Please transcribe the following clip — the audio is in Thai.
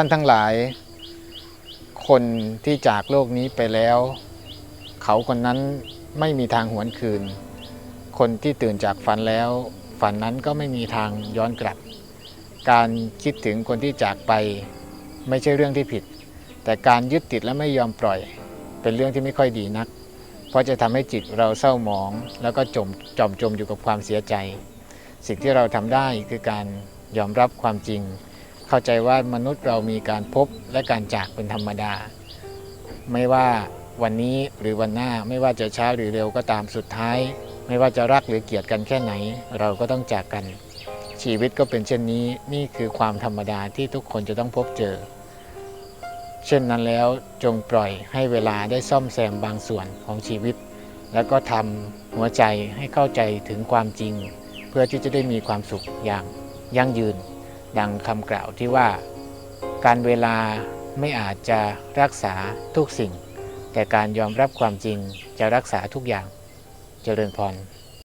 ท่านทั้งหลาย คนที่จากโลกนี้ไปแล้ว เขาคนนั้นไม่มีทางหวนคืน คนที่ตื่นจากฝันแล้ว ฝันนั้นก็ไม่มีทางย้อนกลับ การคิดถึงคนที่จากไป ไม่ใช่เรื่องที่ผิด แต่การยึดติดและไม่ยอมปล่อย เป็นเรื่องที่ไม่ค่อยดีนัก เพราะจะทำให้จิตเราเศร้าหมอง แล้วก็จมจอมจมอยู่กับความเสียใจ สิ่งที่เราทำได้คือการยอมรับความจริง เข้าใจว่ามนุษย์เรามีการพบและการจากเป็นธรรมดา ไม่ว่าวันนี้หรือวันหน้าไม่ว่าจะช้าหรือเร็วก็ตามสุดท้าย ไม่ว่าจะรักหรือเกลียดกันแค่ไหน เราก็ต้องจากกัน ชีวิตก็เป็นเช่นนี้นี่คือความธรรมดาที่ทุกคนจะต้องพบเจอ เช่นนั้นแล้วจงปล่อยให้เวลาได้ซ่อมแซมบางส่วนของชีวิต แล้วก็ทำหัวใจให้เข้าใจถึงความจริง เพื่อที่จะได้มีความสุขอย่างยั่งยืน ดังคำกล่าวที่ว่า การเวลาไม่อาจจะรักษาทุกสิ่ง แต่การยอมรับความจริงจะรักษาทุกอย่าง เจริญพร